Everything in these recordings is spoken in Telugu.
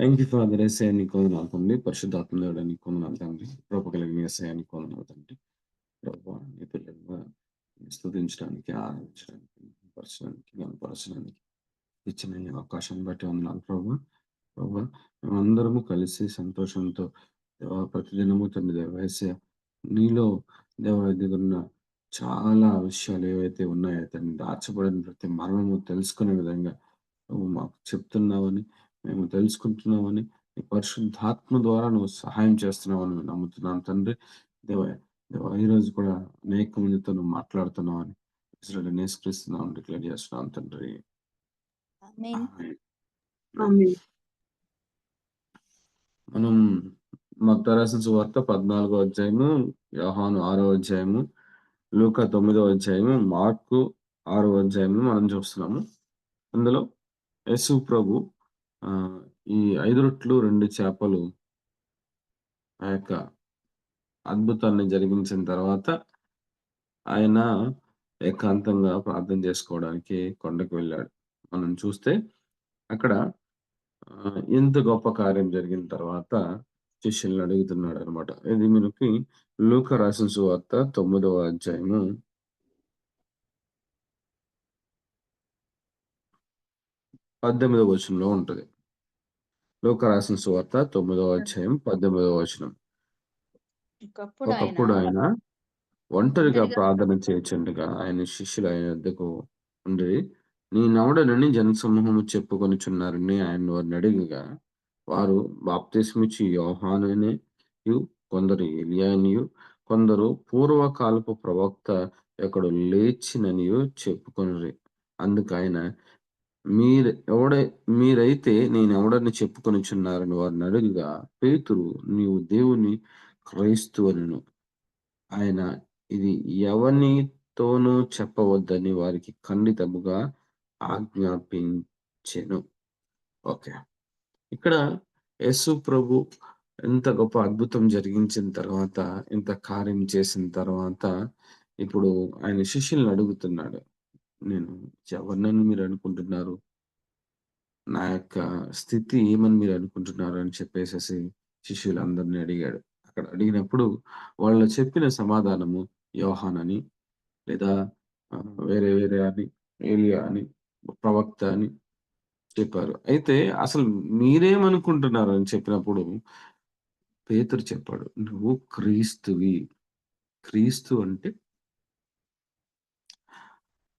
థ్యాంక్ యూ ఫాదర్ ఎస్ఐ నీకు కొందనాలు తండ్రి పరిశుద్ధాత్మ దేవుడు నీకు వందనాలు తండ్రి. రూప కలిగిన ఎస్ఐ నీకు వందనాలు తండ్రి. ప్రభు నీ పిల్లలుగా స్థుతించడానికి ఆరాధించడానికి పరచడానికి కనపరచడానికి ఇచ్చిన అవకాశాన్ని బట్టి వందనాలు ప్రభు ప్రభు మేమందరము కలిసి సంతోషంతో ప్రతిదినము తండ్రి దేవాస నీలో దేవ దగ్గర చాలా విషయాలు ఏవైతే ఉన్నాయో తండ్రి దాచబడిన ప్రతి మర్మము తెలుసుకునే విధంగా మాకు చెప్తున్నావని మేము తెలుసుకుంటున్నామని నీ పరిశుద్ధాత్మ ద్వారా నువ్వు సహాయం చేస్తున్నావని మేము నమ్ముతున్నాం తండ్రి దేవ దేవ ఈరోజు కూడా అనేక మందితో నువ్వు మాట్లాడుతున్నావని ఇస్రాయల్ నేస్కరిస్తున్నాం డిక్లేర్ చేస్తున్నాం తండ్రి ఆమేన్. ఆమేన్. ఆమేన్. మనం మత్త రాసిన సువార్త పద్నాలుగో అధ్యాయము యోహాను ఆరో అధ్యాయము లూకా తొమ్మిదో అధ్యాయము మార్కు ఆరో అధ్యాయము మనం చూస్తున్నాము అందులో యేసు ప్రభు ఈ ఐదు రొట్లు రెండు చేపలు ఆ యొక్క అద్భుతాన్ని జరిగించిన తర్వాత ఆయన ఏకాంతంగా ప్రార్థన చేసుకోవడానికి కొండకు వెళ్ళాడు. మనం చూస్తే అక్కడ ఎంత ఇంత గొప్ప కార్యం జరిగిన తర్వాత శిష్యులను అడుగుతున్నాడు అనమాట ఇది మనకి లూక రాసిన సువార్త తొమ్మిదవ అధ్యాయము. పద్దెనిమిదవ వచనంలో ఉంటుంది. లూక రాసిన సువార్త తొమ్మిదవ అధ్యాయం పద్దెనిమిదవ వచనం. ఒకప్పుడు ఆయన ఒంటరిగా ఒంటరిగా ప్రార్థన చేయుచుండగా ఆయన శిష్యులు ఆయన వద్దకు ఉండి నీ నవడనని జనసమూహము చెప్పుకొనిచున్నారని ఆయన వారిని అడిగగా వారు బాప్తిస్మిచ్చి యోహాననియు కొందరు ఎలియానియు కొందరు పూర్వకాలపు ప్రవక్త ఎక్కడు లేచిననియు చెప్పుకొనిరి. అందుకు ఆయన మీరు ఎవడ మీరైతే నేను ఎవడని చెప్పుకొనిచున్నారని వారిని అడుగుగా పేతురు నీవు దేవుని క్రైస్తు ఆయన ఇది ఎవనితోనూ చెప్పవద్దని వారికి ఖండితముగా ఆజ్ఞాపించెను. ఓకే. ఇక్కడ యేసు ప్రభు ఎంత గొప్ప అద్భుతం జరిగించిన తర్వాత ఇంత కార్యం చేసిన తర్వాత ఇప్పుడు ఆయన శిష్యుల్ని అడుగుతున్నాడు. నేను ఎవరినని మీరు అనుకుంటున్నారు? నా యొక్క స్థితి ఏమని మీరు అనుకుంటున్నారు? అని చెప్పేసేసి శిష్యులందరినీ అడిగాడు. అక్కడ అడిగినప్పుడు వాళ్ళు చెప్పిన సమాధానము యోహాన్ అని లేదా వేరే వేరే అని ఏలియా అని ప్రవక్త అని చెప్పారు. అయితే అసలు మీరేమనుకుంటున్నారు? అని చెప్పినప్పుడు పేతురు చెప్పాడు నువ్వు క్రీస్తువి. క్రీస్తు అంటే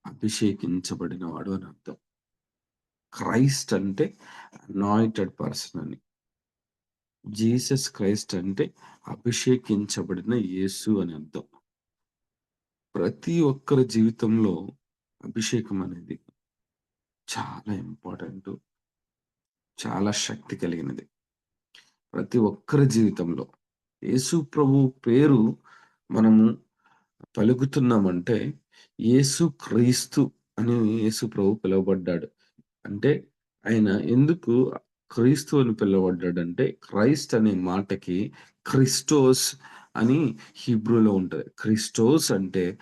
అభిషేకించబడిన వాడు అని అర్థం. క్రైస్ట్ అంటే అనాయిటెడ్ పర్సన్ అని. జీసస్ క్రైస్ట్ అంటే అభిషేకించబడిన యేసు అని అర్థం. ప్రతి ఒక్కరి జీవితంలో అభిషేకం అనేది చాలా ఇంపార్టెంట్ చాలా శక్తి కలిగినది. ప్రతి ఒక్కరి జీవితంలో యేసు ప్రభు పేరు మనము పలుకుతున్నామంటే యేసు క్రీస్తు అని యేసు ప్రభు పిలువబడ్డాడు. అంటే ఆయన ఎందుకు క్రీస్తు అని పిలువబడ్డాడంటే క్రైస్ట్ అనే మాటకి క్రిస్టోస్ అని హిబ్రూలో ఉంటుంది. క్రిస్టోస్ అంటే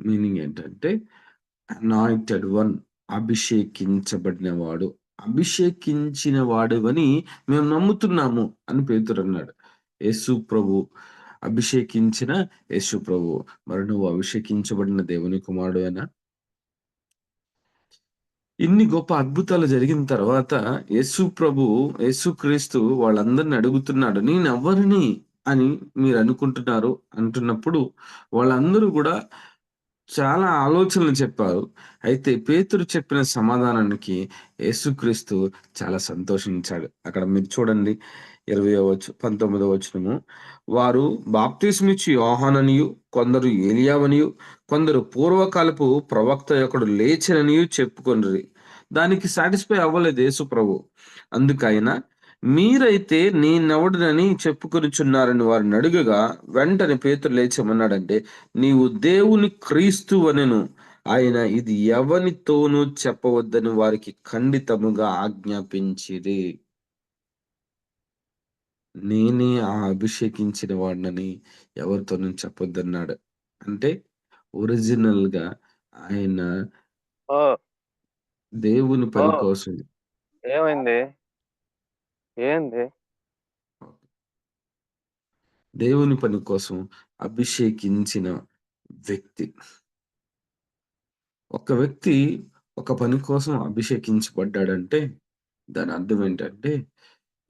మీనింగ్ ఏంటంటే అనాయిటెడ్ వన్ అభిషేకించబడిన వాడు అభిషేకించిన వాడు అని మేము నమ్ముతున్నాము అని పేతురు అన్నాడు యేసు ప్రభు అభిషేకించిన యేసు ప్రభు. మరి నువ్వు అభిషేకించబడిన దేవుని కుమారుడు అయినా ఇన్ని గొప్ప అద్భుతాలు జరిగిన తర్వాత యేసు ప్రభు యేసు క్రీస్తు వాళ్ళందరిని అడుగుతున్నాడు నేను ఎవరిని అని మీరు అనుకుంటున్నారు అంటున్నప్పుడు వాళ్ళందరూ కూడా చాలా ఆలోచనలు చెప్పారు. అయితే పేతురు చెప్పిన సమాధానానికి యేసుక్రీస్తు చాలా సంతోషించాడు. అక్కడ మీరు చూడండి. ఇరవై వచ్చు పంతొమ్మిదవ వచనము. వారు బాప్తిస్మిచ్చి యోహాననియు కొందరు ఏలియావనియు కొందరు పూర్వకాలపు ప్రవక్త ఒకడు లేచిననియు చెప్పుకొనిరి. దానికి సాటిస్ఫై అవ్వలేదు యేసు ప్రభు. అందుకైనా మీరైతే నేనెవడనని చెప్పుకొనిచున్నారని వారిని అడుగగా వెంటనే పేతురు లేచమన్నాడంటే నీవు దేవుని క్రీస్తు అనెను ఆయన ఇది ఎవనితోనూ చెప్పవద్దని వారికి ఖండితముగా ఆజ్ఞాపించిరి. నేనే ఆ అభిషేకించిన వాడినని ఎవరితోనూ చెప్పొద్దన్నాడు అంటే ఒరిజినల్గా ఆయన ఓ దేవుని పని. కోసం ఏమైంది ఏంది? దేవుని పని కోసం అభిషేకించిన వ్యక్తి. ఒక వ్యక్తి ఒక పని కోసం అభిషేకించబడ్డాడంటే దాని అర్థం ఏంటంటే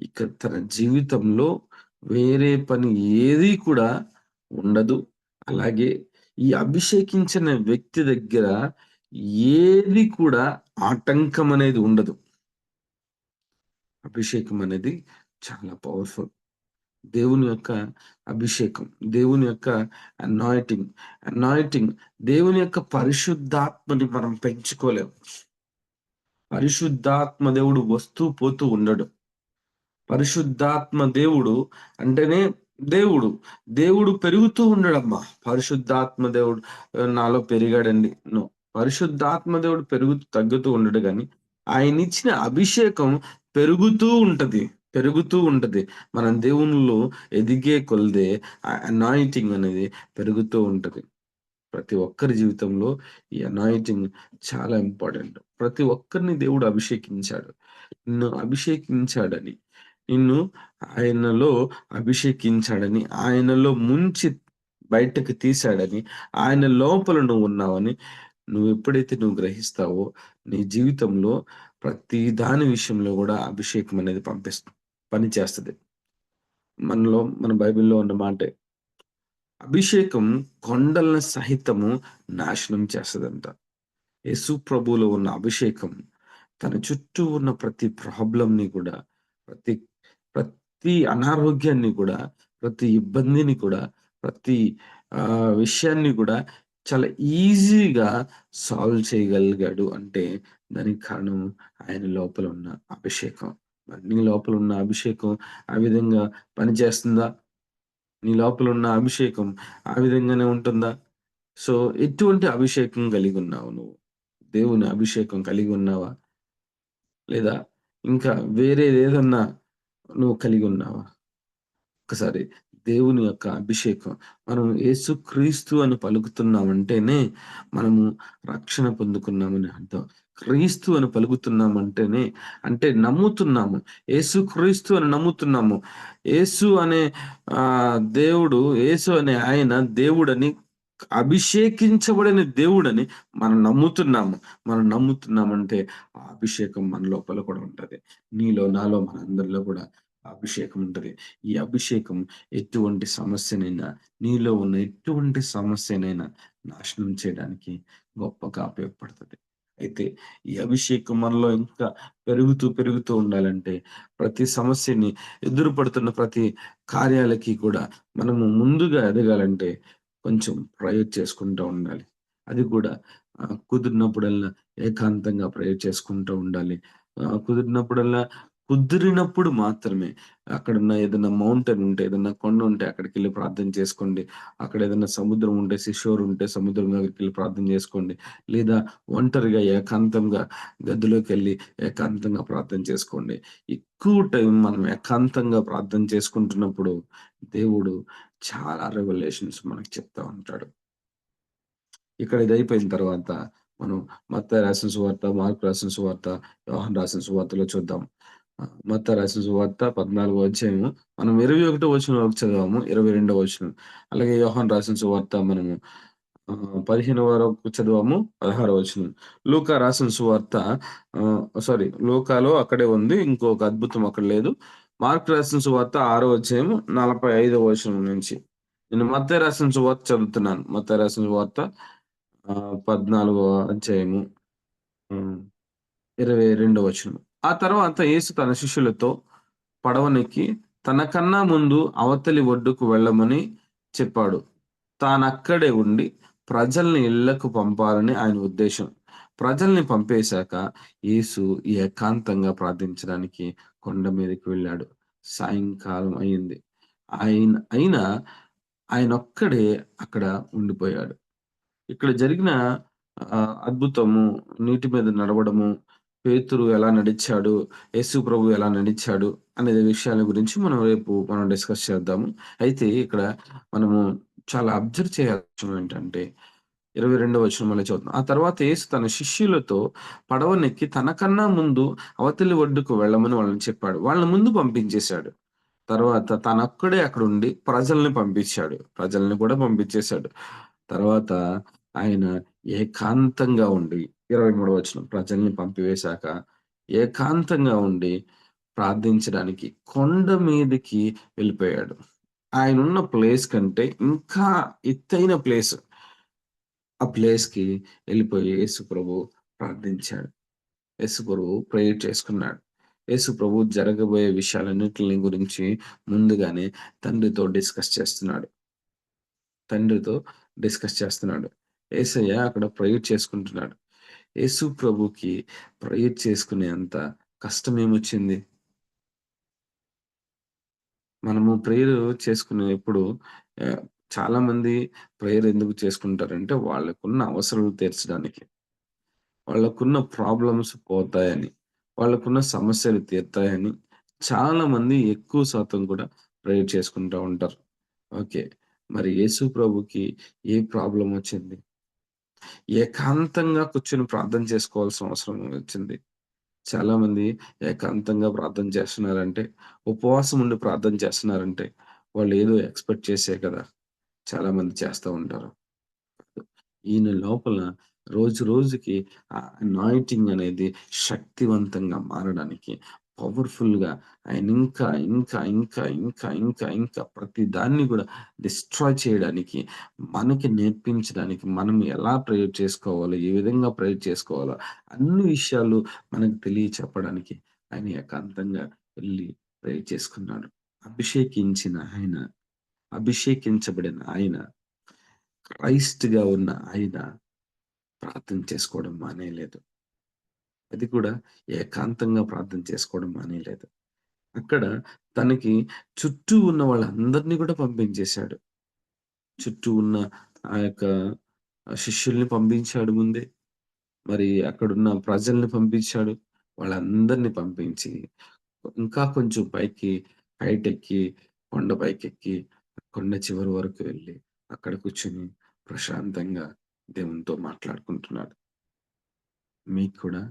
ఇక తన జీవితంలో వేరే పని ఏది కూడా ఉండదు. అలాగే ఈ అభిషేకించిన వ్యక్తి దగ్గర ఏది కూడా ఆటంకం అనేది ఉండదు. అభిషేకం అనేది చాలా పవర్‌ఫుల్. దేవుని యొక్క అభిషేకం, దేవుని యొక్క అనాయిటింగ్ అనాయిటింగ్ దేవుని యొక్క పరిశుద్ధాత్మని మనం పెంచుకోలేము పరిశుద్ధాత్మ దేవుడు వస్తూ పోతూ ఉండడు. పరిశుద్ధాత్మ దేవుడు అంటేనే దేవుడు. దేవుడు పెరుగుతూ ఉండడమ్మా. పరిశుద్ధాత్మ దేవుడు నాలో పెరిగాడండి. నో. పరిశుద్ధాత్మ దేవుడు పెరుగుతూ తగ్గుతూ ఉండడు కానీ ఆయన ఇచ్చిన అభిషేకం పెరుగుతూ ఉంటది. పెరుగుతూ ఉంటది. మనం దేవునిలో ఎదిగే కొలదే అనాయిటింగ్ అనేది పెరుగుతూ ఉంటది. ప్రతి ఒక్కరి జీవితంలో ఈ అనాయిటింగ్ చాలా ఇంపార్టెంట్. ప్రతి ఒక్కరిని దేవుడు అభిషేకించాడు. నిన్ను అభిషేకించాడని, నిన్ను ఆయనలో అభిషేకించాడని, ఆయనలో ముంచి బయటకు తీశాడని, ఆయన లోపల నువ్వు ఉన్నావని నువ్వు ఎప్పుడైతే నువ్వు గ్రహిస్తావో, నీ జీవితంలో ప్రతి దాని విషయంలో కూడా అభిషేకం అనేది పంపిస్తు పనిచేస్తది మనలో మన బైబిల్‌లో ఉన్న మాటే. అభిషేకం కొండలను సహితము నాశనం చేస్తదంట. యేసు ప్రభువులో ఉన్న అభిషేకం తన చుట్టూ ఉన్న ప్రతి ప్రాబ్లంని కూడా, ప్రతి ప్రతి అనారోగ్యాన్ని కూడా, ప్రతి ఇబ్బందిని కూడా, ప్రతి ఆ విషయాన్ని కూడా చాలా ఈజీగా సాల్వ్ చేయగలిగాడు అంటే దానికి కారణం ఆయన లోపల ఉన్న అభిషేకం. మరి నీ లోపల ఉన్న అభిషేకం ఆ విధంగా పనిచేస్తుందా? నీ లోపల ఉన్న అభిషేకం ఆ విధంగానే ఉంటుందా? సో, ఎటువంటి అభిషేకం కలిగి ఉన్నావు నువ్వు? దేవుని అభిషేకం కలిగి ఉన్నావా? లేదా ఇంకా వేరేదేదన్నా నువ్వు కలిగి ఉన్నావా? ఒకసారి దేవుని యొక్క అభిషేకం మనం యేసుక్రీస్తు అని పలుకుతున్నామంటేనే మనము రక్షణ పొందుకున్నామని అర్థం. క్రీస్తు అని పలుకుతున్నామంటేనే అంటే నమ్ముతున్నాము. యేసుక్రీస్తు అని నమ్ముతున్నాము. యేసు అనే దేవుడు యేసు అనే ఆయన దేవుడని అభిషేకించబడిన దేవుడని మనం నమ్ముతున్నాము. మనం నమ్ముతున్నామంటే ఆ అభిషేకం మన లోపల కూడా ఉంటది. నీలో, నాలో మనందరిలో కూడా అభిషేకం ఉంటది. ఈ అభిషేకం ఎటువంటి సమస్యనైనా, నీలో ఉన్న ఎటువంటి సమస్యనైనా నాశనం చేయడానికి గొప్పగా ఉపయోగపడుతుంది అయితే ఈ అభిషేకం మనలో ఇంకా పెరుగుతూ, పెరుగుతూ ఉండాలంటే ప్రతి సమస్యని ఎదురుపడుతున్న ప్రతి కార్యాలకి కూడా మనము ముందుగా ఎదగాలంటే కొంచెం ప్రేయర్ చేసుకుంటూ ఉండాలి. అది కూడా కుదిరినప్పుడల్లా ఏకాంతంగా ప్రేయర్ చేసుకుంటూ ఉండాలి. కుదిరినప్పుడల్లా కుదిరినప్పుడు మాత్రమే అక్కడున్న ఏదైనా మౌంటైన్ ఉంటే, ఏదైనా కొండ ఉంటే అక్కడికెళ్ళి ప్రార్థన చేసుకోండి. అక్కడ ఏదైనా సముద్రం ఉంటే, సీషోర్ ఉంటే సముద్రం దగ్గరికెళ్ళి ప్రార్థన చేసుకోండి. లేదా ఒంటరిగా ఏకాంతంగా గదిలోకెళ్ళి ఏకాంతంగా ప్రార్థన చేసుకోండి. ఎక్కువ టైం మనం ఏకాంతంగా ప్రార్థన చేసుకుంటున్నప్పుడు దేవుడు చాలా రెవల్యూషన్స్ మనకు చెప్తా ఉంటాడు. ఇక్కడ ఇది అయిపోయిన తర్వాత మనం మత్త రాసిన సువార్త, మార్కు రాసిన సువార్త, యోహాను రాసిన సువార్తలో చూద్దాం. మత మత్తయి వార్త సువార్త 14 అధ్యాయము మనం 21 వచనం వరకు చదివాము. ఇరవై రెండవ వచ్చిన అలాగే యోహన్ రాసిన సువార్త మనము పదిహేను వరకు చదివాము. పదహారు వచ్చిన లూకా రాసిన సువార్త సారీ లూకాలో అక్కడే ఉంది. ఇంకొక అద్భుతం అక్కడ లేదు. మార్క్ రాసిన సువార్త 6 అధ్యాయము 45 వచనం నుంచి. నేను మత్తయి రాసిన సువార్త చదువుతున్నాను. మత రాసిన సువార్త పద్నాలుగో అధ్యాయము ఇరవై 22 వచనం. ఆ తర్వాత యేసు తన శిష్యులతో పడవనెక్కి తనకన్నా ముందు అవతలి ఒడ్డుకు వెళ్ళమని చెప్పాడు. తానక్కడే ఉండి ప్రజల్ని ఇళ్ళకు పంపాలని ఆయన ఉద్దేశం. ప్రజల్ని పంపేశాక యేసు ఏకాంతంగా ప్రార్థించడానికి కొండ మీదకి వెళ్ళాడు. సాయంకాలం అయింది. ఆయన అయినా ఆయన ఒక్కడే అక్కడ ఉండిపోయాడు. ఇక్కడ జరిగిన అద్భుతము నీటి మీద నడవడము, పేతురు ఎలా నడిచాడు, యేసు ప్రభు ఎలా నడిచాడు అనే విషయాల గురించి మనం రేపు మనం డిస్కస్ చేద్దాము. అయితే ఇక్కడ మనము చాలా అబ్జర్వ్ చేయాల్సిన ఏంటంటే ఇరవై రెండవ వచనం మళ్ళీ చదువుతున్నాం. ఆ తర్వాత యేసు తన శిష్యులతో పడవనెక్కి తనకన్నా ముందు అవతలి ఒడ్డుకు వెళ్ళమని వాళ్ళని చెప్పాడు. వాళ్ళని ముందు పంపించేశాడు. తర్వాత తనొక్కడే అక్కడుండి ప్రజల్ని పంపించాడు. ప్రజల్ని కూడా పంపించేశాడు. తర్వాత ఆయన ఏకాంతంగా ఉండి ఇరవై మూడు వచ్చిన ప్రజల్ని పంపివేశాక ఏకాంతంగా ఉండి ప్రార్థించడానికి కొండ మీదకి వెళ్ళిపోయాడు. ఆయన ఉన్న ప్లేస్ కంటే ఇంకా ఎత్తైన ప్లేస్. ఆ ప్లేస్‌కి వెళ్ళిపోయి యేసుప్రభు ప్రార్థించాడు. యేసు ప్రభువు ప్రేయర్ చేసుకున్నాడు. యేసు జరగబోయే విషయాలన్నింటిని గురించి ముందుగానే తండ్రితో డిస్కస్ చేస్తున్నాడు. తండ్రితో డిస్కస్ చేస్తున్నాడు. యేసయ్య అక్కడ ప్రేయర్ చేసుకుంటున్నాడు. యేసు ప్రభుకి ప్రేయర్ చేసుకునేంత కష్టమేమొచ్చింది? మనము ప్రేయర్ చేసుకునేప్పుడు చాలా చాలామంది ప్రేయర్ ఎందుకు చేసుకుంటారంటే వాళ్ళకున్న అవసరాలు తీర్చడానికి. వాళ్ళకున్న ప్రాబ్లమ్స్ పోతాయని. వాళ్ళకున్న సమస్యలు తీరుతాయని చాలామంది ఎక్కువ శాతం కూడా ప్రేయర్ చేసుకుంటూ ఉంటారు. ఓకే. మరి యేసు ప్రభుకి ఏ ప్రాబ్లం వచ్చింది? ఏకాంతంగా కూర్చొని ప్రార్థన చేసుకోవాల్సిన అవసరం వచ్చింది. చాలా మంది ఏకాంతంగా ప్రార్థన చేస్తున్నారంటే, ఉపవాసం ఉండి ప్రార్థన చేస్తున్నారంటే, వాళ్ళు ఏదో ఎక్స్‌పెక్ట్ చేసే కదా! చాలా మంది చేస్తా ఉంటారు. ఈయన లోపల రోజు రోజుకి నాయిటింగ్ అనాయింటింగ్ అనేది శక్తివంతంగా మారడానికి పవర్‌ఫుల్‌గా ఆయన ఇంకా, ఇంకా, ఇంకా, ఇంకా, ఇంకా, ఇంకా ప్రతి దాన్ని కూడా డిస్ట్రాయ్ చేయడానికి, మనకి నేర్పించడానికి, మనం ఎలా ప్రేయర్ చేసుకోవాలో, ఏ విధంగా ప్రేయర్ చేసుకోవాలో అన్ని విషయాలు మనకు తెలియ చెప్పడానికి ఆయన ఏకాంతంగా వెళ్ళి ప్రేయర్ చేసుకున్నాడు. అభిషేకించిన ఆయన, అభిషేకించబడిన ఆయన, క్రైస్ట్‌గా ఉన్న ఆయన ప్రార్థన చేసుకోవడం మానేయలేదు. అది కూడా ఏకాంతంగా ప్రార్థన చేసుకోవడం మానేయలేదు. అక్కడ తనకి చుట్టూ ఉన్న వాళ్ళందరినీ కూడా పంపించేశాడు. చుట్టూ ఉన్న ఆ యొక్క శిష్యుల్ని పంపించాడు ముందే. మరి అక్కడున్న ప్రజల్ని పంపించాడు. వాళ్ళందరినీ పంపించి ఇంకా కొంచెం పైకి హైటెక్కి కొండ పైకెక్కి కొండ చివరి వరకు వెళ్ళి అక్కడ కూర్చొని ప్రశాంతంగా దేవునితో మాట్లాడుకుంటున్నాడు. మీకు కూడా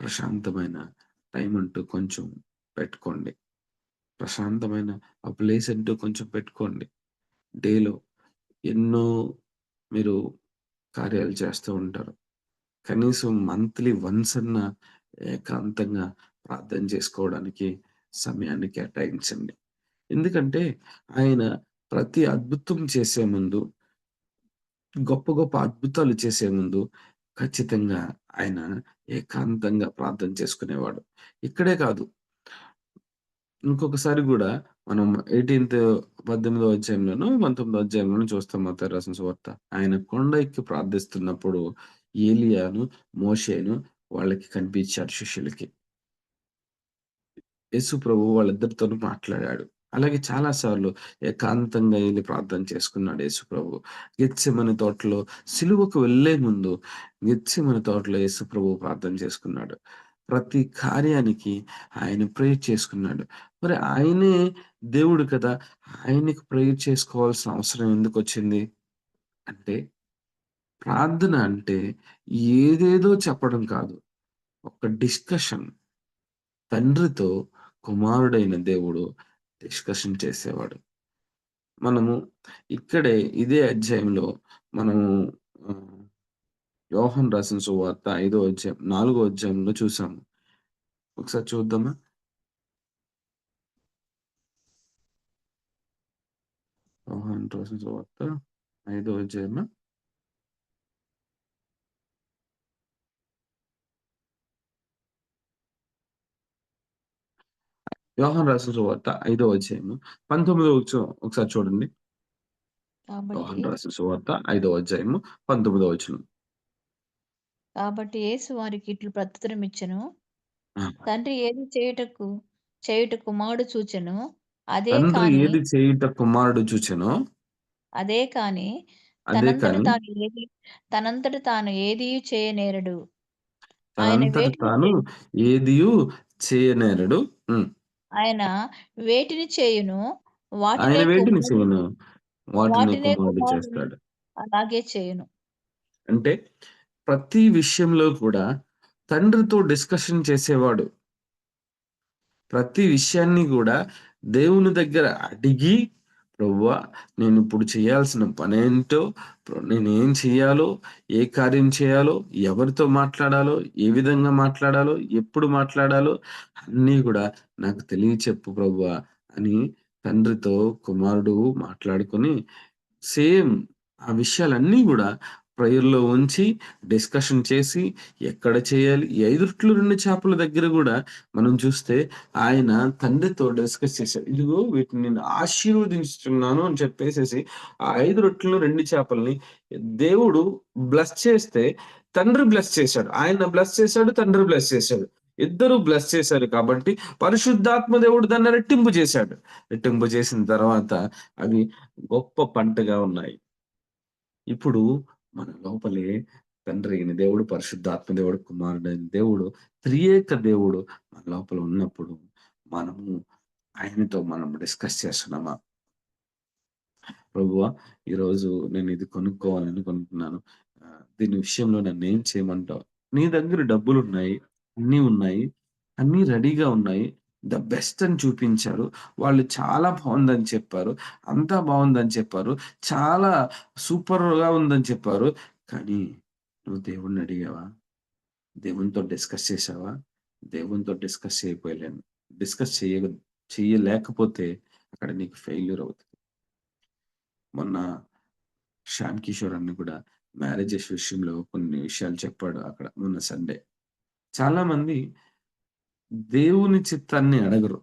ప్రశాంతమైన టైం అంటూ కొంచెం పెట్టుకోండి. ప్రశాంతమైన ఆ ప్లేస్ అంటూ కొంచెం పెట్టుకోండి. డేలో ఎన్నో మీరు కార్యాలు చేస్తూ ఉంటారు. కనీసం మంత్లీ వన్స్ అన్న ఏకాంతంగా ప్రార్థన చేసుకోవడానికి సమయాన్ని కేటాయించండి. ఎందుకంటే ఆయన ప్రతి అద్భుతం చేసే ముందు గొప్ప గొప్ప అద్భుతాలు చేసే ముందు ఖచ్చితంగా ఆయన ఏకాంతంగా ప్రార్థన చేసుకునేవాడు. ఇక్కడే కాదు ఇంకొకసారి కూడా మనం 18థ్ 18వ అధ్యాయంలోనో, 19వ అధ్యాయంలోనో చూస్తాం మత్తయి రాసిన సువార్త. ఆయన కొండ ఎక్కి ప్రార్థిస్తున్నప్పుడు ఏలియాను, మోషేను వాళ్ళకి కనిపించారు శిష్యులకి. యేసు ప్రభు వాళ్ళిద్దరితోనూ మాట్లాడాడు. అలాగే చాలా సార్లు ఏకాంతంగా వెళ్ళి ప్రార్థన చేసుకున్నాడు యేసు ప్రభువు. తోటలో సిలువకు వెళ్ళే ముందు గెత్సెమనే తోటలో యేసుప్రభు ప్రార్థన చేసుకున్నాడు. ప్రతి కార్యానికి ఆయన ప్రేయర్ చేసుకున్నాడు. మరి ఆయనే దేవుడు కదా! ఆయనకు ప్రేయర్ చేసుకోవాల్సిన అవసరం ఎందుకు వచ్చింది అంటే ప్రార్థన అంటే ఏదేదో చెప్పడం కాదు. ఒక డిస్కషన్. తండ్రితో కుమారుడైన దేవుడు డిస్కషన్ చేసేవాడు. మనము ఇక్కడే ఇదే అధ్యాయంలో మనము యోహన్ రాసిన సువార్త ఐదో అధ్యాయం, నాలుగో అధ్యాయంలో చూసాము. ఒకసారి చూద్దామా? యోహన్ రాసిన సువార్త ఐదో అధ్యాయమా? యోహాను రాసిన సువార్త ఐదో అధ్యాయము 19వ వచనం ఒకసారి చూడండి. యోహాను రాసిన సువార్త ఐదో అధ్యాయము 19వ వచనం. కాబట్టి యేసు వారికి ఇట్లు ప్రత్యుత్తరమిచ్చెను. ఆ! తండ్రి ఏది చేయుటకు చేయుట కుమారుడు చూచెనో అదే తండ్రి ఏది చేయుట కుమారుడు చూచెనో అదే కాని తనంతట తాను ఏది తనంతట తాను ఏదియు చేయనేరడు. తనంతట తాను ఏదియు చేయనేరడు. ఆయన వేటిని చేయునో ఆయన వాటినే కుమారుడు చేయును? వాటినే వాటినే కుమారుడు కుమారుడు చేస్తాడు. అలాగే చేయును. అంటే ప్రతి విషయంలో కూడా తండ్రితో డిస్కషన్ చేసేవాడు. ప్రతి విషయాన్ని గూడా దేవుని దగ్గర అడిగి, ప్రభువా నేనిప్పుడు చేయాల్సిన పనేంటో, నేను నేనేం చేయాలో, ఏ కార్యం చేయాలో, ఎవరితో మాట్లాడాలో, ఏ విధంగా మాట్లాడాలో, ఎప్పుడు మాట్లాడాలో అన్నీ కూడా నాకు తెలియచెప్పు ప్రభువా అని తండ్రితో కుమారుడు మాట్లాడుకొని సేమ్ ఆ విషయాలన్నీ కూడా ప్రేయర్‌లో ఉంచి, డిస్కషన్ చేసి, ఎక్కడ చేయాలి ఈ 5 రొట్టెలు, 2 చేపల దగ్గర కూడా మనం చూస్తే ఆయన తండ్రితో డిస్కస్ చేశాడు. ఇదిగో వీటిని నేను ఆశీర్వదించుతున్నాను అని చెప్పేసేసి ఆ ఐదు రొట్టెలను, రెండు చేపల్ని దేవుడు బ్లస్ చేస్తే తండ్రి బ్లెస్ చేశాడు. ఆయన బ్లెస్ చేశాడు. తండ్రి బ్లెస్ చేశాడు. ఇద్దరు బ్లెస్ చేశారు కాబట్టి పరిశుద్ధాత్మ దేవుడు దాన్ని రెట్టింపు చేశాడు. రెట్టింపు చేసిన తర్వాత అవి గొప్ప పంటగా ఉన్నాయి. ఇప్పుడు మన లోపలే తండ్రి అయిన దేవుడు, పరిశుద్ధాత్మ దేవుడు, కుమారుడైన దేవుడు, త్రియేక దేవుడు మన లోపల ఉన్నప్పుడు మనము ఆయనతో మనం డిస్కస్ చేస్తున్నామా? ప్రభువా ఈరోజు నేను ఇది కొనుక్కోవాలనుకుంటున్నాను. కొనుక్కున్నాను దీని విషయంలో నన్నేం చేయమంటావు? నీ దగ్గర డబ్బులు ఉన్నాయి అన్నీ ఉన్నాయి. అన్నీ రెడీగా ఉన్నాయి. ద బెస్ట్ అని చూపించారు. వాళ్ళు చాలా బాగుందని చెప్పారు. అంతా బాగుందని చెప్పారు. చాలా సూపర్‌గా ఉందని చెప్పారు. కానీ నువ్వు దేవుణ్ణి అడిగావా? దేవునితో డిస్కస్ చేశావా? దేవునితో డిస్కస్ చేయకపోయలేను. డిస్కస్ చేయ చేయలేకపోతే అక్కడ నీకు ఫెయిల్యూర్ అవుతుంది మొన్న శ్యామ్ కిషోర్ అన్న కూడా మ్యారేజెస్ విషయంలో కొన్ని విషయాలు చెప్పాడు అక్కడ మొన్న సండే. చాలా మంది దేవుని చిత్తాన్ని అడగరు.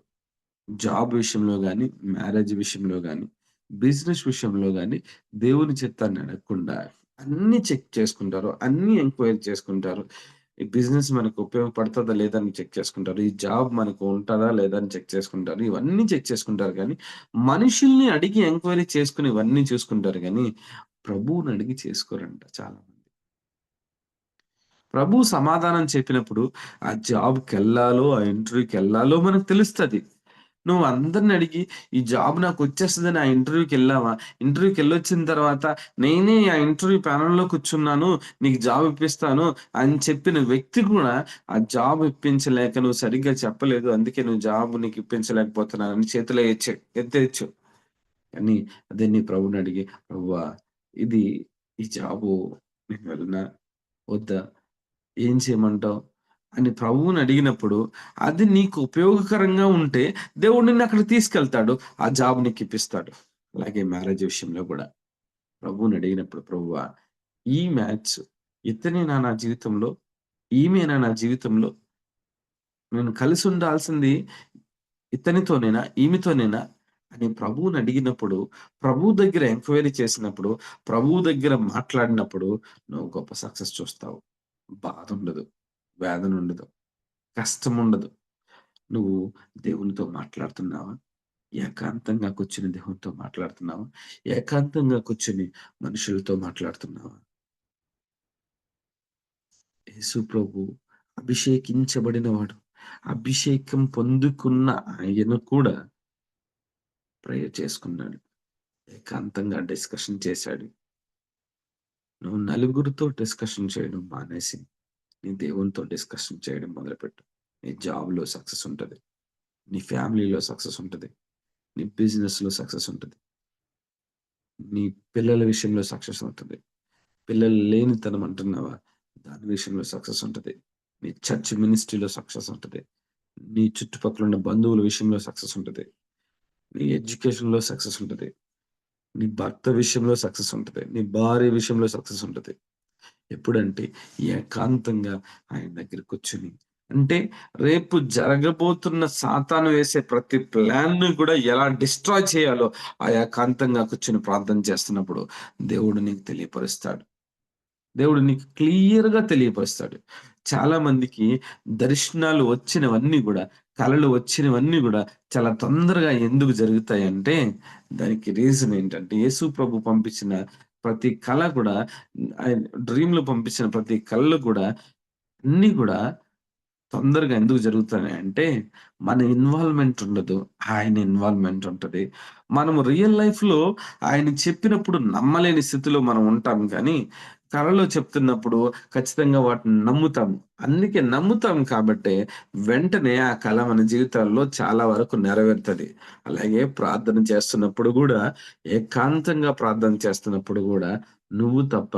జాబ్ విషయంలో కానీ మ్యారేజ్ విషయంలో కానీ బిజినెస్ విషయంలో కానీ దేవుని చిత్తాన్ని అడగకుండా అన్ని చెక్ చేసుకుంటారు. అన్ని ఎంక్వైరీ చేసుకుంటారు. ఈ బిజినెస్ మనకు ఉపయోగపడుతుందా లేదా అని చెక్ చేసుకుంటారు. ఈ జాబ్ మనకు ఉంటుందా లేదా అని చెక్ చేసుకుంటారు. ఇవన్నీ చెక్ చేసుకుంటారు కానీ మనుషుల్ని అడిగి ఎంక్వైరీ చేసుకుని ఇవన్నీ చూసుకుంటారు కానీ ప్రభువుని అడిగి చేసుకోరంట చాలా ప్రభువు సమాధానం చెప్పినప్పుడు ఆ జాబ్‌కెళ్ళాలో, ఆ ఇంటర్వ్యూకెళ్ళాలో మనకు తెలుస్తది. నువ్వు అందరిని అడిగి ఈ జాబ్ నాకు వచ్చేస్తుందని ఆ ఇంటర్వ్యూకెళ్ళావా? ఇంటర్వ్యూకెళ్ళొచ్చిన తర్వాత నేనే ఆ ఇంటర్వ్యూ ప్యానల్లో కూర్చున్నాను. నీకు జాబ్ ఇప్పిస్తాను అని చెప్పిన వ్యక్తి కూడా ఆ జాబ్ ఇప్పించలేక నువ్వు సరిగ్గా చెప్పలేదు. అందుకే నువ్వు జాబ్ నీకు ఇప్పించలేకపోతున్నానని అని చేతిలో ఎత్తేయొచ్చు. కానీ అదే నీ ప్రభువుని అడిగి అవ్వా ఇది ఈ జాబు నేను వెళ్ళనా? వద్దా? ఏం చేయమంటావు? అని ప్రభువుని అడిగినప్పుడు అది నీకు ఉపయోగకరంగా ఉంటే దేవుడు నిన్ను అక్కడ తీసుకెళ్తాడు. ఆ జాబ్ నీకు ఇప్పిస్తాడు. అలాగే మ్యారేజ్ విషయంలో కూడా ప్రభువుని అడిగినప్పుడు ప్రభువా ఈ మ్యాచ్ ఇతనేనా నా జీవితంలో? ఈమెనా నా జీవితంలో? నేను కలిసి ఉండాల్సింది ఇతనితోనేనా? ఈమెతోనేనా? అని ప్రభువుని అడిగినప్పుడు, ప్రభువు దగ్గర ఎంక్వైరీ చేసినప్పుడు, ప్రభువు దగ్గర మాట్లాడినప్పుడు నువ్వు గొప్ప సక్సెస్ చూస్తావు. బాధ ఉండదు వేదన ఉండదు కష్టం ఉండదు నువ్వు దేవునితో మాట్లాడుతున్నావా? ఏకాంతంగా కూర్చుని దేవునితో మాట్లాడుతున్నావా? ఏకాంతంగా కూర్చుని మనుషులతో మాట్లాడుతున్నావా? యేసు ప్రభు అభిషేకించబడినవాడు. అభిషేకం పొందుకున్న ఆయన కూడా ప్రేయర్ చేసుకున్నాడు. ఏకాంతంగా డిస్కషన్ చేశాడు. నువ్వు నలుగురితో డిస్కషన్ చేయడం మానేసి, నీ దేవునితో డిస్కషన్ చేయడం మొదలుపెట్టు. నీ జాబ్‌లో సక్సెస్ ఉంటుంది. నీ ఫ్యామిలీలో సక్సెస్ ఉంటుంది. నీ బిజినెస్‌లో సక్సెస్ ఉంటుంది. నీ పిల్లల విషయంలో సక్సెస్ ఉంటుంది. పిల్లలు లేనితనం అంటున్నావా? దాని విషయంలో సక్సెస్ ఉంటుంది. నీ చర్చ్ మినిస్ట్రీలో సక్సెస్ ఉంటుంది. నీ చుట్టుపక్కల ఉన్న బంధువుల విషయంలో సక్సెస్ ఉంటుంది. నీ ఎడ్యుకేషన్‌లో సక్సెస్ ఉంటుంది. నీ భర్త విషయంలో సక్సెస్ ఉంటుంది నీ భార్య విషయంలో సక్సెస్ ఉంటుంది ఎప్పుడంటే ఏకాంతంగా ఆయన దగ్గర కూర్చొని అంటే రేపు జరగబోతున్న సాతాను వేసే ప్రతి ప్లాన్‌ని కూడా ఎలా డిస్ట్రాయ్ చేయాలో ఆ ఏకాంతంగా కూర్చుని ప్రార్థన చేస్తున్నప్పుడు దేవుడు నీకు తెలియపరుస్తాడు. దేవుడు నీకు క్లియర్‌గా తెలియపరుస్తాడు. చాలా మందికి దర్శనాలు వచ్చినవన్నీ కూడా కళలు వచ్చినవన్నీ కూడా చాలా తొందరగా ఎందుకు జరుగుతాయంటే దానికి రీజన్ ఏంటంటే యేసు ప్రభు పంపించిన ప్రతి కళ కూడా డ్రీమ్లు పంపించిన ప్రతి కళలు కూడా అన్నీ కూడా తొందరగా ఎందుకు జరుగుతున్నాయి అంటే, మన ఇన్వాల్వ్‌మెంట్ ఉండదు. ఆయన ఇన్వాల్వ్‌మెంట్ ఉంటుంది మనము రియల్ లైఫ్‌లో ఆయన చెప్పినప్పుడు నమ్మలేని స్థితిలో మనం ఉంటాం కానీ, కళలో చెప్తున్నప్పుడు ఖచ్చితంగా వాటిని నమ్ముతాము. అందుకే నమ్ముతాం కాబట్టి వెంటనే ఆ కళ మన జీవితాల్లో చాలా వరకు నెరవేరుతుంది అలాగే ప్రార్థన చేస్తున్నప్పుడు కూడా ఏకాంతంగా ప్రార్థన చేస్తున్నప్పుడు కూడా నువ్వు తప్ప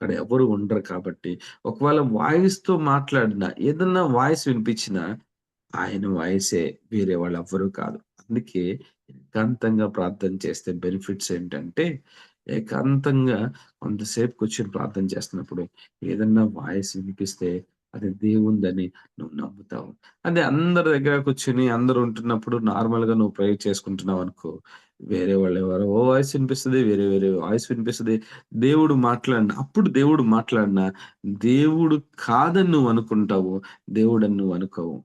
అక్కడ ఎవరు ఉండరు కాబట్టి, ఒకవేళ వాయిస్‌తో మాట్లాడినా, ఏదన్నా వాయిస్ వినిపించినా, ఆయన వాయిసే వేరే వాళ్ళు ఎవ్వరూ కాదు. అందుకే ఏకాంతంగా ప్రార్థన చేస్తే బెనిఫిట్స్ ఏంటంటే, ఏకాంతంగా కొంతసేపు కూర్చొని ప్రార్థన చేస్తున్నప్పుడు, ఏదన్నా వాయిస్ వినిపిస్తే అది దేవుందని నువ్వు నమ్ముతావు. అదే అందరి దగ్గర కూర్చొని అందరు ఉంటున్నప్పుడు నార్మల్‌గా నువ్వు ప్రేయర్ చేసుకుంటున్నావనుకో, వేరే వాళ్ళెవరో వాయిస్ వినిపిస్తుంది వేరే వేరే వాయిస్ వినిపిస్తుంది దేవుడు మాట్లాడిన అప్పుడు దేవుడు మాట్లాడిన దేవుడు కాదని నువ్వు అనుకుంటావు. దేవుడని నువ్వు అనుకోవు.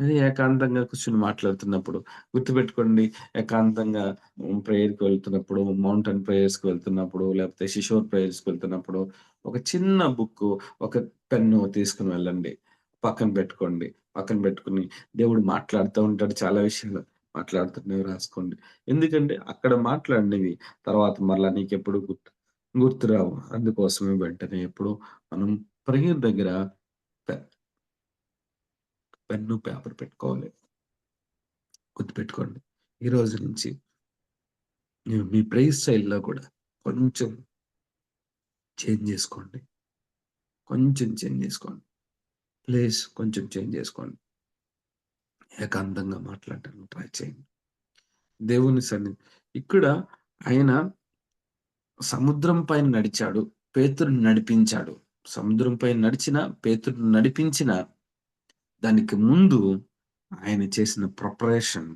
అది ఏకాంతంగా కూర్చుని మాట్లాడుతున్నప్పుడు గుర్తుపెట్టుకోండి ఏకాంతంగా ప్రేయర్‌కి వెళ్తున్నప్పుడు, మౌంటైన్ ప్రేయర్స్‌కి వెళ్తున్నప్పుడు, లేకపోతే శిశోర్ ప్రేయర్స్‌కి వెళ్తున్నప్పుడు, ఒక చిన్న బుక్కు, ఒక పెన్ను తీసుకుని వెళ్ళండి. పక్కన పెట్టుకోండి. పక్కన పెట్టుకొని దేవుడు మాట్లాడుతూ ఉంటాడు చాలా విషయాలు. మాట్లాడుతున్నవి రాసుకోండి. ఎందుకంటే అక్కడ మాట్లాడినవి తర్వాత మరలా నీకెప్పుడు గుర్తు గుర్తురావు. అందుకోసమే వెంటనే ఎప్పుడు మనం ప్రేయర్ దగ్గర పెన్ను, పేపర్ పెట్టుకోవాలి. గుర్తుపెట్టుకోండి. ఈ రోజు నుంచి మీ ప్రేయర్ స్టైల్‌లో కూడా కొంచెం చేంజ్ చేసుకోండి. కొంచెం చేంజ్ చేసుకోండి. ప్లేస్ కొంచెం చేంజ్ చేసుకోండి. ఏకాంతంగా మాట్లాడటానికి ట్రై చేయండి. దేవుని సన్ని ఇక్కడ ఆయన సముద్రం పైన నడిచాడు. పేతురుని నడిపించాడు. సముద్రం పైన నడిచిన, పేతురుని నడిపించిన దానికి ముందు ఆయన చేసిన ప్రిపరేషన్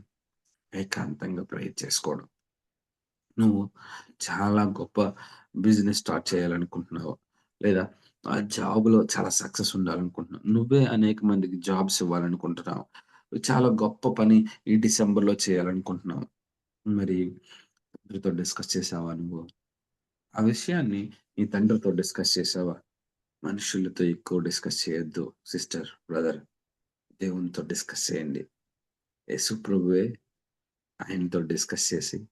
ఏకాంతంగా ప్రేయర్ చేసుకోవడం. నువ్వు చాలా గొప్ప బిజినెస్ స్టార్ట్ చేయాలనుకుంటున్నావు. లేదా ఆ జాబ్‌లో చాలా సక్సెస్ ఉండాలనుకుంటున్నావు. నువ్వే అనేక మందికి జాబ్స్ ఇవ్వాలనుకుంటున్నావు. చాలా గొప్ప పని ఈ డిసెంబర్‌లో చేయాలనుకుంటున్నావు. మరి తండ్రితో డిస్కస్ చేసావా నువ్వు? ఆ విషయాన్ని నీ తండ్రితో డిస్కస్ చేసావా? మనుషులతో ఎక్కువ డిస్కస్ చేయొద్దు సిస్టర్, బ్రదర్. దేవునితో డిస్కస్ చేయండి. యేసు ప్రభువే ఆయనతో డిస్కస్ చేసి,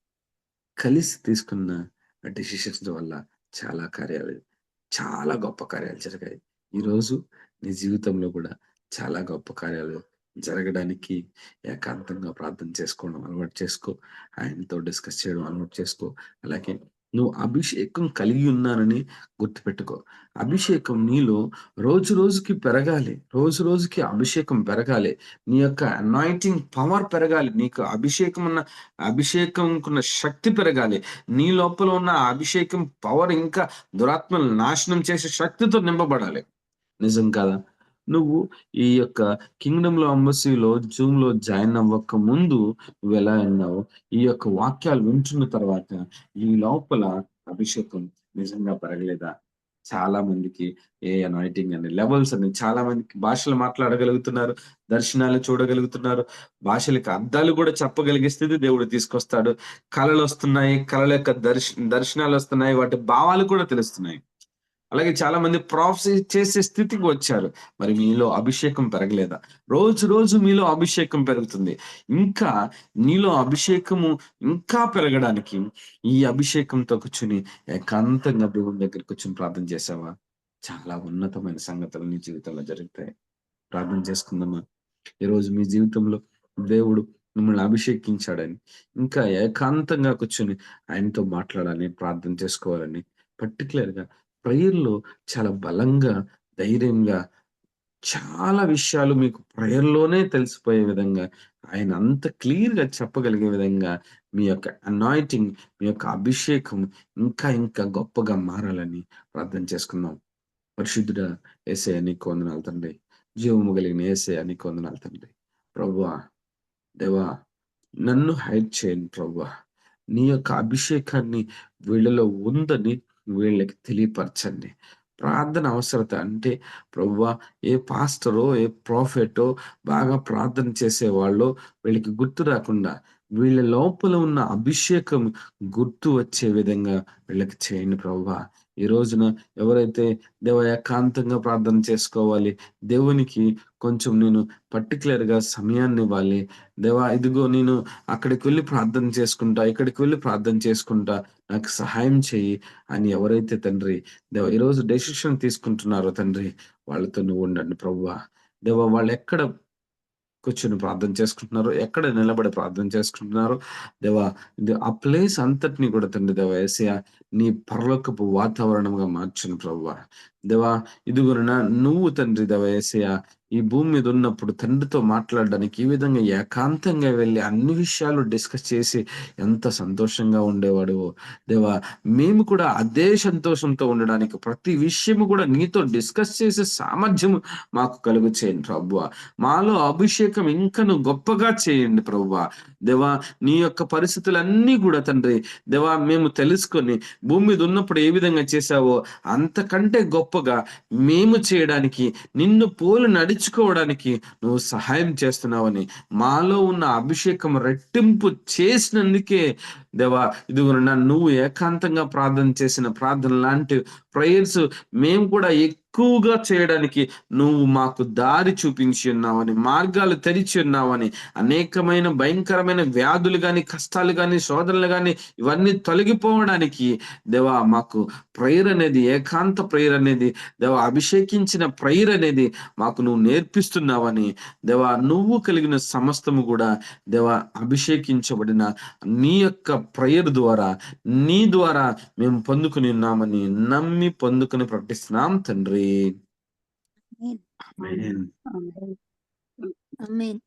కలిసి తీసుకున్న డిసిషన్స్ వల్ల చాలా కార్యాలు, చాలా గొప్ప కార్యాలు జరిగాయి. ఈరోజు నీ జీవితంలో కూడా చాలా గొప్ప కార్యాలు జరగడానికి ఏకాంతంగా ప్రార్థన చేసుకోవడం అలవాటు చేసుకో. ఆయనతో డిస్కస్ చేయడం అలవాటు చేసుకో. అలాగే నువ్వు అభిషేకం కలిగి ఉన్నానని గుర్తుపెట్టుకో. అభిషేకం నీలో రోజు రోజుకి పెరగాలి. రోజు రోజుకి అభిషేకం పెరగాలి. నీ యొక్క అనాయింటింగ్ పవర్ పెరగాలి. నీకు అభిషేకం ఉన్న అభిషేకంకున్న శక్తి పెరగాలి. నీ లోపల ఉన్న అభిషేకం పవర్ ఇంకా దురాత్మలను నాశనం చేసే శక్తితో నింపబడాలి. నిజం కదా నువ్వు ఈ యొక్క కింగ్డమ్‌లో అంబసీలో జూమ్‌లో జాయిన్ అవ్వక ముందు ఎలా అన్నావు ఈ యొక్క వాక్యాలు వింటున్న తర్వాత ఈ లోపల అభిషేకం నిజంగా పెరగలేదా? చాలా మందికి ఏ అనైటింగ్ అని, లెవెల్స్ అని చాలా మందికి భాషలు మాట్లాడగలుగుతున్నారు. దర్శనాలు చూడగలుగుతున్నారు. భాషలకు అర్థాలు కూడా చెప్పగలిగే స్థితి దేవుడు తీసుకొస్తాడు. కళలు వస్తున్నాయి కళల యొక్క దర్శ దర్శనాలొస్తున్నాయి. వాటి భావాలు కూడా తెలుస్తున్నాయి. అలాగే చాలా మంది ప్రొఫెసీ చేసే స్థితికి వచ్చారు. మరి మీలో అభిషేకం పెరగలేదా? రోజు రోజు మీలో అభిషేకం పెరుగుతుంది. ఇంకా నీలో అభిషేకము ఇంకా పెరగడానికి ఈ అభిషేకంతో కూర్చొని ఏకాంతంగా దేవుని దగ్గర కూర్చొని ప్రార్థన చేశావా? చాలా ఉన్నతమైన సంగతులు నీ జీవితంలో జరుగుతాయి. ప్రార్థన చేసుకుందామా? ఈరోజు మీ జీవితంలో దేవుడు మిమ్మల్ని అభిషేకించాడని, ఇంకా ఏకాంతంగా కూర్చొని ఆయనతో మాట్లాడాలని, ప్రార్థన చేసుకోవాలని పర్టికులర్గా ప్రేయర్‌లో చాలా బలంగా, ధైర్యంగా చాలా విషయాలు మీకు ప్రేయర్‌లోనే తెలిసిపోయే విధంగా ఆయన అంత క్లియర్‌గా చెప్పగలిగే విధంగా మీ యొక్క అనాయింటింగ్, మీ యొక్క అభిషేకం ఇంకా ఇంకా గొప్పగా మారాలని ప్రార్థన చేసుకుందాం. పరిశుద్ధుడ ఏసే అని కొందనాలు తండ్రి. జీవము కలిగిన ఏసే అని కొందనాలు తండ్రి. ప్రభువా, దేవా నన్ను హైడ్ చేయండి ప్రభువా. నీ యొక్క అభిషేకాన్ని వీళ్ళలో ఉందని వీళ్ళకి తెలియపరచండి. ప్రార్థన అవసరత అంటే ప్రభు ఏ పాస్టరో, ఏ ప్రాఫెటో బాగా ప్రార్థన చేసేవాళ్ళో వీళ్ళకి గుర్తు రాకుండా వీళ్ళ లోపల ఉన్న అభిషేకం గుర్తు వచ్చే విధంగా వీళ్ళకి చేయండి ప్రభువా. ఈ రోజున ఎవరైతే దేవ ఏకాంతంగా ప్రార్థన చేసుకోవాలి దేవునికి కొంచెం నేను పర్టికులర్గా సమయాన్ని ఇవ్వాలి. దేవా ఇదిగో నేను అక్కడికి వెళ్ళి ప్రార్థన చేసుకుంటా ఇక్కడికి వెళ్ళి ప్రార్థన చేసుకుంటా నాకు సహాయం చేయి అని ఎవరైతే తండ్రి దేవ ఈరోజు డెసిషన్ తీసుకుంటున్నారో తండ్రి వాళ్ళతో నువ్వు ఉండండి ప్రవ్వా దేవ వాళ్ళు ఎక్కడ కూర్చొని ప్రార్థన చేసుకుంటున్నారు ఎక్కడ నిలబడి ప్రార్థన చేసుకుంటున్నారు దేవా ఆ ప్లేస్ అంతటిని కూడా తండ్రి దేవ ఏసయ నీ పరలోకపు వాతావరణంగా మార్చను ప్రవ్వ. దేవా ఇదిగున నువ్వు తండ్రి దేవ ఏసయ ఈ భూమి మీద ఉన్నప్పుడు తండ్రితో మాట్లాడడానికి ఈ విధంగా ఏకాంతంగా వెళ్ళి అన్ని విషయాలు డిస్కస్ చేసి ఎంత సంతోషంగా ఉండేవాడు దేవా మేము కూడా అదే సంతోషంతో ఉండడానికి ప్రతి విషయము కూడా నీతో డిస్కస్ చేసే సామర్థ్యం మాకు కలుగు చేయండి ప్రభువా మాలో అభిషేకం ఇంకను గొప్పగా చేయండి ప్రభువా దేవా నీ యొక్క పరిస్థితులన్నీ కూడా తండ్రి దేవా మేము తెలుసుకొని భూమి మీద ఉన్నప్పుడు ఏ విధంగా చేశావో అంతకంటే గొప్పగా మేము చేయడానికి నిన్ను పోలు నడుచుకోవడానికి నువ్వు సహాయం చేస్తున్నావని మాలో ఉన్న అభిషేకం రెట్టింపు చేసినందుకే దేవా ఇదిగో నువ్వు ఏకాంతంగా ప్రార్థన చేసిన ప్రార్థన లాంటి ప్రేయర్స్ మేము కూడా ఎక్కువగా చేయడానికి నువ్వు మాకు దారి చూపించి ఉన్నావని మార్గాలు తెరిచి ఉన్నావని అనేకమైన భయంకరమైన వ్యాధులు కానీ కష్టాలు కానీ శోధనలు కానీ ఇవన్నీ తొలగిపోవడానికి దేవా మాకు ప్రేయర్ అనేది ఏకాంత ప్రేయర్ అనేది దేవా అభిషేకించిన ప్రేయర్ అనేది మాకు నువ్వు నేర్పిస్తున్నావని దేవా నువ్వు కలిగిన సమస్తము కూడా దేవా అభిషేకించబడిన నీ యొక్క ప్రేయర్ ద్వారా నీ ద్వారా మేము పొందుకుని ఉన్నామని నమ్మి పొందుకుని ప్రకటిస్తున్నాం తండ్రి Amen. ఆమేన్. Amen. Amen.